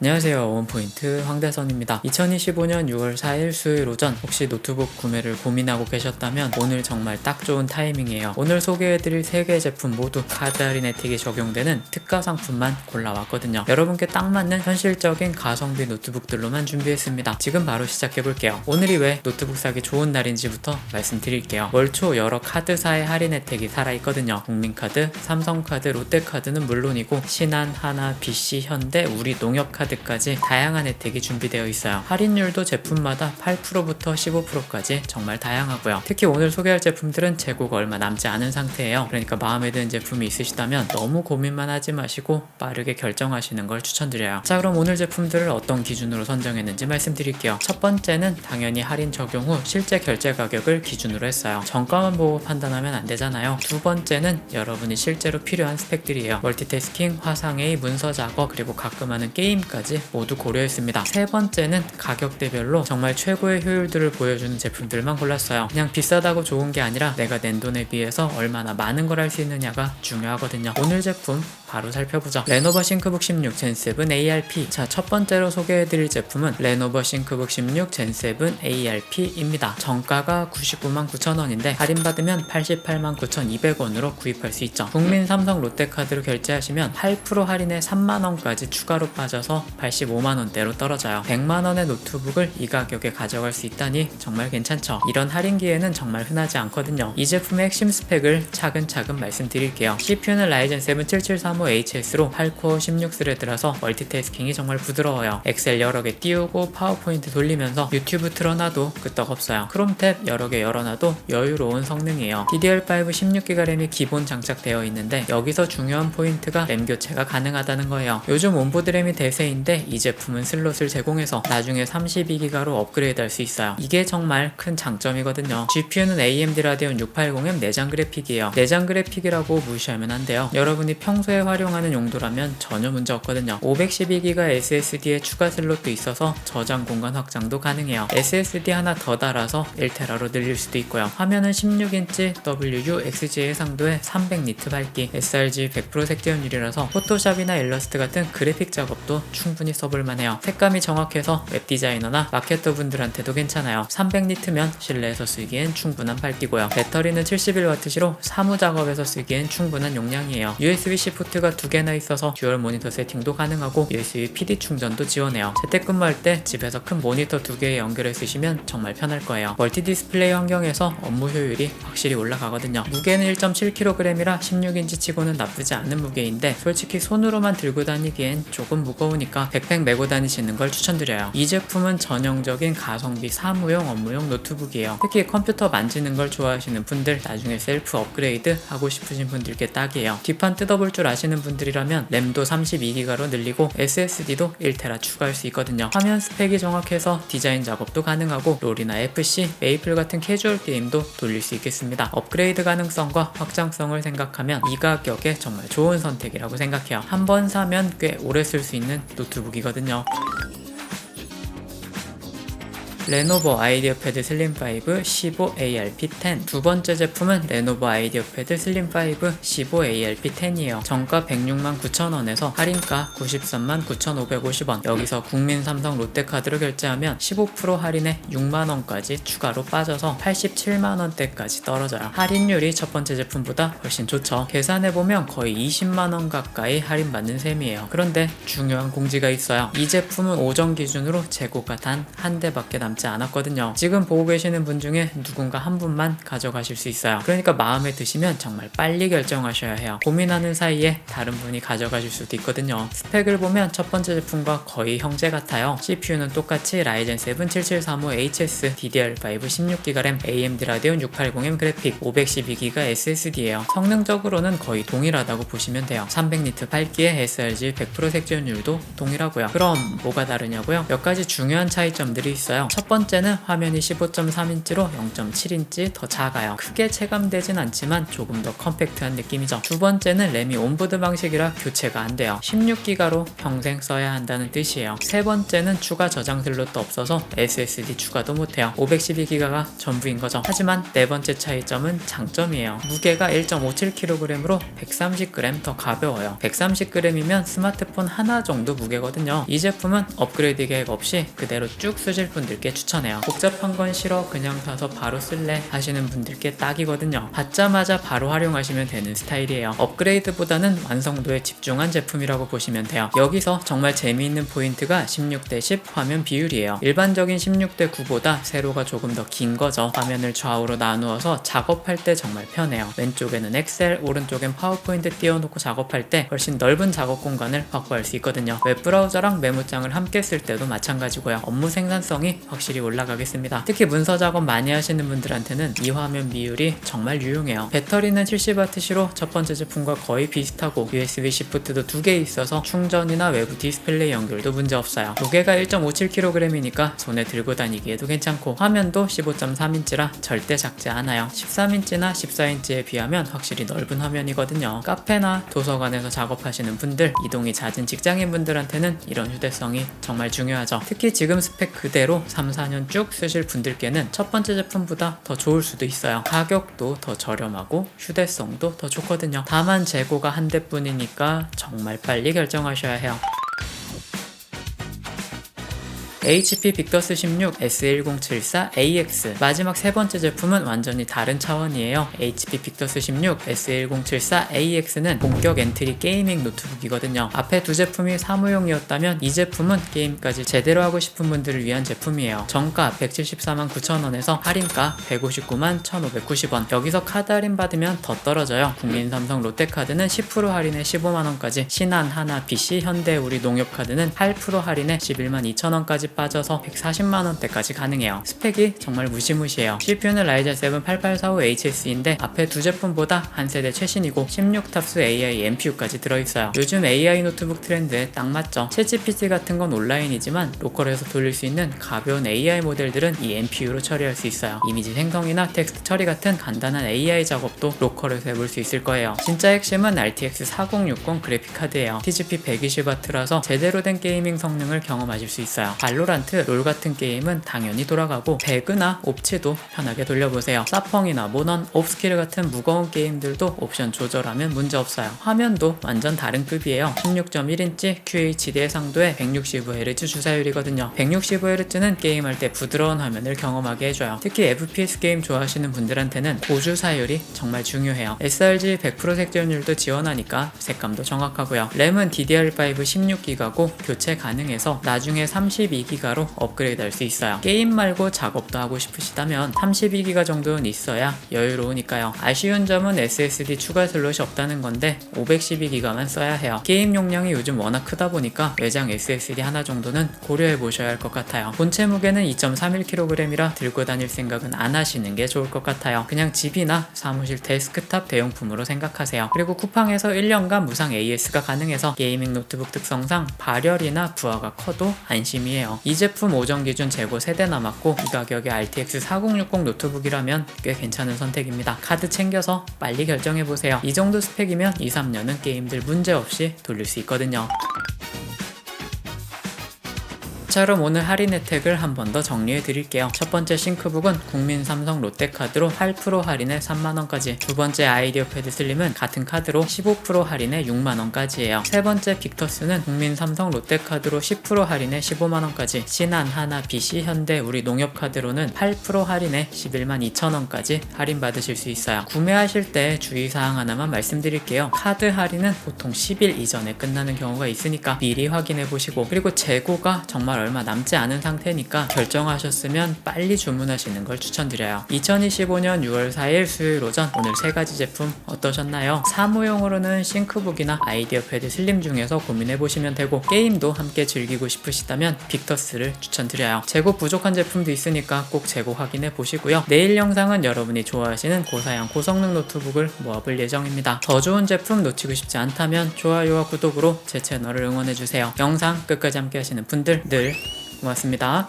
안녕하세요. 원포인트 황대선입니다. 2025년 6월 4일 수요일 오전 혹시 노트북 구매를 고민하고 계셨다면 오늘 정말 딱 좋은 타이밍이에요. 오늘 소개해드릴 3개 제품 모두 카드 할인 혜택이 적용되는 특가 상품만 골라왔거든요. 여러분께 딱 맞는 현실적인 가성비 노트북들로만 준비했습니다. 지금 바로 시작해볼게요. 오늘이 왜 노트북 사기 좋은 날인지부터 말씀드릴게요. 월초 여러 카드사의 할인 혜택이 살아있거든요. 국민카드, 삼성카드, 롯데카드는 물론이고 신한, 하나, BC, 현대, 우리 농협카드 까지 다양한 혜택이 준비되어 있어요. 할인율도 제품마다 8%부터 15%까지 정말 다양하고요. 특히 오늘 소개할 제품들은 재고가 얼마 남지 않은 상태예요. 그러니까 마음에 드는 제품이 있으시다면 너무 고민만 하지 마시고 빠르게 결정하시는 걸 추천드려요. 자 그럼 오늘 제품들을 어떤 기준으로 선정했는지 말씀드릴게요. 첫 번째는 당연히 할인 적용 후 실제 결제 가격을 기준으로 했어요. 정가만 보고 판단하면 안 되잖아요. 두 번째는 여러분이 실제로 필요한 스펙들이에요. 멀티태스킹, 화상회의, 문서 작업, 그리고 가끔 하는 게임까지 모두 고려했습니다. 세 번째는 가격대별로 정말 최고의 효율들을 보여주는 제품들만 골랐어요. 그냥 비싸다고 좋은 게 아니라 내가 낸 돈에 비해서 얼마나 많은 걸 할 수 있느냐가 중요하거든요. 오늘 제품 바로 살펴보죠. 레노버 싱크북 16 젠7 ARP. 자, 첫 번째로 소개해드릴 제품은 레노버 싱크북 16 젠7 ARP입니다. 정가가 99만 9천 원인데 할인받으면 88만 9,200원으로 구입할 수 있죠. 국민 삼성 롯데카드로 결제하시면 8% 할인에 3만 원까지 추가로 빠져서 85만 원대로 떨어져요. 100만 원의 노트북을 이 가격에 가져갈 수 있다니 정말 괜찮죠. 이런 할인기에는 정말 흔하지 않거든요. 이 제품의 핵심 스펙을 차근차근 말씀드릴게요. CPU는 라이젠 7 7735HS로 8코어 16스레드라서 멀티태스킹이 정말 부드러워요. 엑셀 여러 개 띄우고 파워포인트 돌리면서 유튜브 틀어놔도 끄떡없어요. 크롬 탭 여러 개 열어놔도 여유로운 성능이에요. DDR5 16기가 램이 기본 장착되어 있는데 여기서 중요한 포인트가 램 교체가 가능하다는 거예요. 요즘 온보드 램이 대세인데 이 제품은 슬롯을 제공해서 나중에 32기가로 업그레이드 할 수 있어요. 이게 정말 큰 장점이거든요. GPU는 AMD 라데온 680M 내장 그래픽이에요. 내장 그래픽이라고 무시하면 안 돼요. 여러분이 평소에 활용하는 용도라면 전혀 문제 없거든요. 512기가 SSD에 추가 슬롯도 있어서 저장 공간 확장도 가능해요. SSD 하나 더 달아서 1테라로 늘릴 수도 있고요. 화면은 16인치 WU XG 해상도에 300니트 밝기, sRG 100% 색재현율이라서 포토샵이나 일러스트 같은 그래픽 작업도 충분히 써볼 만해요. 색감이 정확해서 웹 디자이너나 마케터 분들한테도 괜찮아요. 300니트면 실내에서 쓰기엔 충분한 밝기고요. 배터리는 71W시로 사무 작업에서 쓰기엔 충분한 용량이에요. USB-C 포트 가 두 개나 있어서 듀얼 모니터 세팅도 가능하고 USB PD 충전도 지원해요. 재택근무할 때 집에서 큰 모니터 두 개에 연결해 쓰시면 정말 편할 거예요. 멀티 디스플레이 환경에서 업무 효율이 확실히 올라가거든요. 무게는 1.7kg이라 16인치 치고는 나쁘지 않은 무게인데 솔직히 손으로만 들고 다니기엔 조금 무거우니까 백팩 메고 다니시는 걸 추천드려요. 이 제품은 전형적인 가성비 사무용 업무용 노트북이에요. 특히 컴퓨터 만지는 걸 좋아하시는 분들 나중에 셀프 업그레이드 하고 싶으신 분들께 딱이에요. 뒷판 뜯어볼 줄 아시는 분들이라면 램도 32기가로 늘리고 SSD도 1테라 추가할 수 있거든요. 화면 스펙이 정확해서 디자인 작업도 가능하고 롤이나 FC, 메이플 같은 캐주얼 게임도 돌릴 수 있겠습니다. 업그레이드 가능성과 확장성을 생각하면 이 가격에 정말 좋은 선택이라고 생각해요. 한 번 사면 꽤 오래 쓸 수 있는 노트북이거든요. 레노버 아이디어 패드 슬림5 15ARP10 두 번째 제품은 레노버 아이디어 패드 슬림5 15ARP10이에요. 정가 106만 9천원에서 할인가 93만 9,550원 여기서 국민 삼성 롯데카드로 결제하면 15% 할인에 6만원까지 추가로 빠져서 87만원대까지 떨어져요. 할인율이 첫 번째 제품보다 훨씬 좋죠. 계산해보면 거의 20만원 가까이 할인받는 셈이에요. 그런데 중요한 공지가 있어요. 이 제품은 오전 기준으로 재고가 단 한 대밖에 남지 않았거든요. 지금 보고 계시는 분 중에 누군가 한 분만 가져가실 수 있어요. 그러니까 마음에 드시면 정말 빨리 결정하셔야 해요. 고민하는 사이에 다른 분이 가져가실 수도 있거든요. 스펙을 보면 첫 번째 제품과 거의 형제 같아요. CPU는 똑같이 라이젠 7 7735HS DDR5 16GB 램 AMD 라데온 680M 그래픽 512GB SSD예요. 성능적으로는 거의 동일하다고 보시면 돼요. 300니트 밝기에 sRG 100% 색지연율도 동일하고요. 그럼 뭐가 다르냐고요? 몇 가지 중요한 차이점들이 있어요. 첫첫 번째는 화면이 15.3인치로 0.7인치 더 작아요. 크게 체감되진 않지만 조금 더 컴팩트한 느낌이죠. 두 번째는 램이 온보드 방식이라 교체가 안 돼요. 16기가로 평생 써야 한다는 뜻이에요. 세 번째는 추가 저장 슬롯도 없어서 SSD 추가도 못해요. 512기가가 전부인 거죠. 하지만 네 번째 차이점은 장점이에요. 무게가 1.57kg으로 130g 더 가벼워요. 130g이면 스마트폰 하나 정도 무게거든요. 이 제품은 업그레이드 계획 없이 그대로 쭉 쓰실 분들께 추천해요. 복잡한 건 싫어 그냥 사서 바로 쓸래 하시는 분들께 딱이거든요. 받자마자 바로 활용하시면 되는 스타일이에요. 업그레이드보다는 완성도에 집중한 제품이라고 보시면 돼요. 여기서 정말 재미있는 포인트가 16대 10 화면 비율이에요. 일반적인 16대 9보다 세로가 조금 더 긴 거죠. 화면을 좌우로 나누어서 작업할 때 정말 편해요. 왼쪽에는 엑셀, 오른쪽엔 파워포인트 띄워놓고 작업할 때 훨씬 넓은 작업 공간을 확보할 수 있거든요. 웹브라우저랑 메모장을 함께 쓸 때도 마찬가지고요. 업무 생산성이 확실히 올라가겠습니다. 특히 문서 작업 많이 하시는 분들한테는 이 화면 비율이 정말 유용해요. 배터리는 70W시로 첫 번째 제품과 거의 비슷하고 USB 시프트도 두 개 있어서 충전이나 외부 디스플레이 연결도 문제 없어요. 무게가 1.57kg이니까 손에 들고 다니기에도 괜찮고 화면도 15.3인치라 절대 작지 않아요. 13인치나 14인치에 비하면 확실히 넓은 화면이거든요. 카페나 도서관에서 작업하시는 분들, 이동이 잦은 직장인 분들한테는 이런 휴대성이 정말 중요하죠. 특히 지금 스펙 그대로 3, 4년 쭉 쓰실 분들께는 첫 번째 제품보다 더 좋을 수도 있어요. 가격도 더 저렴하고 휴대성도 더 좋거든요. 다만 재고가 한 대뿐이니까 정말 빨리 결정하셔야 해요. HP 빅더스 16 S1074 AX 마지막 세 번째 제품은 완전히 다른 차원이에요. HP 빅더스 16 S1074 AX는 본격 엔트리 게이밍 노트북이거든요. 앞에 두 제품이 사무용이었다면 이 제품은 게임까지 제대로 하고 싶은 분들을 위한 제품이에요. 정가 174만 9천원에서 할인가 159만 1,590원. 여기서 카드 할인 받으면 더 떨어져요. 국민 삼성 롯데카드는 10% 할인에 15만원까지, 신한, 하나, BC, 현대, 우리 농협카드는 8% 할인에 11만 2천원까지 빠져서 140만원대까지 가능해요. 스펙이 정말 무시무시해요. CPU는 라이젠 7 8845HS인데 앞에 두 제품보다 한 세대 최신이고 16탑수 AI NPU까지 들어있어요. 요즘 AI 노트북 트렌드에 딱 맞죠. 챗GPT 같은 건 온라인이지만 로컬에서 돌릴 수 있는 가벼운 AI 모델들은 이 NPU로 처리할 수 있어요. 이미지 생성이나 텍스트 처리 같은 간단한 AI 작업도 로컬에서 해볼 수 있을 거예요. 진짜 핵심은 RTX 4060 그래픽 카드예요. TGP 120W라서 제대로 된 게이밍 성능을 경험하실 수 있어요. 란트, 롤 같은 게임은 당연히 돌아가고 배그나 옵치도 편하게 돌려보세요. 사펑이나 모넌, 옵스킬 같은 무거운 게임들도 옵션 조절하면 문제없어요. 화면도 완전 다른 급이에요. 16.1인치 QHD 해상도에 165Hz 주사율이거든요. 165Hz는 게임할 때 부드러운 화면을 경험하게 해줘요. 특히 FPS 게임 좋아하시는 분들한테는 고주사율이 정말 중요해요. sRG 100% 색전율도 지원하니까 색감도 정확하고요. 램은 DDR5 16기가고 교체 가능해서 나중에 32 기가로 업그레이드 할 수 있어요. 게임 말고 작업도 하고 싶으시다면 32기가 정도는 있어야 여유로우니까요. 아쉬운 점은 SSD 추가 슬롯이 없다는 건데 512기가만 써야 해요. 게임 용량이 요즘 워낙 크다 보니까 외장 SSD 하나 정도는 고려해 보셔야 할 것 같아요. 본체 무게는 2.31kg이라 들고 다닐 생각은 안 하시는 게 좋을 것 같아요. 그냥 집이나 사무실 데스크탑 대용품으로 생각하세요. 그리고 쿠팡에서 1년간 무상 AS가 가능해서 게이밍 노트북 특성상 발열이나 부하가 커도 안심이에요. 이 제품 오전 기준 재고 3대 남았고 이 가격에 RTX 4060 노트북이라면 꽤 괜찮은 선택입니다. 카드 챙겨서 빨리 결정해보세요. 이 정도 스펙이면 2, 3년은 게임들 문제없이 돌릴 수 있거든요. 처럼 오늘 할인 혜택을 한 번 더 정리해 드릴게요. 첫 번째 싱크북은 국민 삼성 롯데카드로 8% 할인에 3만원까지 두 번째 아이디어 패드 슬림은 같은 카드로 15% 할인에 6만원까지예요. 세 번째 빅터스는 국민 삼성 롯데카드로 10% 할인에 15만원까지 신한, 하나, BC, 현대, 우리 농협카드로는 8% 할인에 11만 2천원까지 할인 받으실 수 있어요. 구매하실 때 주의사항 하나만 말씀드릴게요. 카드 할인은 보통 10일 이전에 끝나는 경우가 있으니까 미리 확인해 보시고 그리고 재고가 정말 얼마 남지 않은 상태니까 결정하셨으면 빨리 주문하시는 걸 추천드려요. 2025년 6월 4일 수요일 오전 오늘 세 가지 제품 어떠셨나요? 사무용으로는 싱크북이나 아이디어 패드 슬림 중에서 고민해 보시면 되고 게임도 함께 즐기고 싶으시다면 빅터스를 추천드려요. 재고 부족한 제품도 있으니까 꼭 재고 확인해 보시고요. 내일 영상은 여러분이 좋아하시는 고사양 고성능 노트북을 모아볼 예정입니다. 더 좋은 제품 놓치고 싶지 않다면 좋아요와 구독으로 제 채널을 응원해 주세요. 영상 끝까지 함께 하시는 분들 늘 고맙습니다.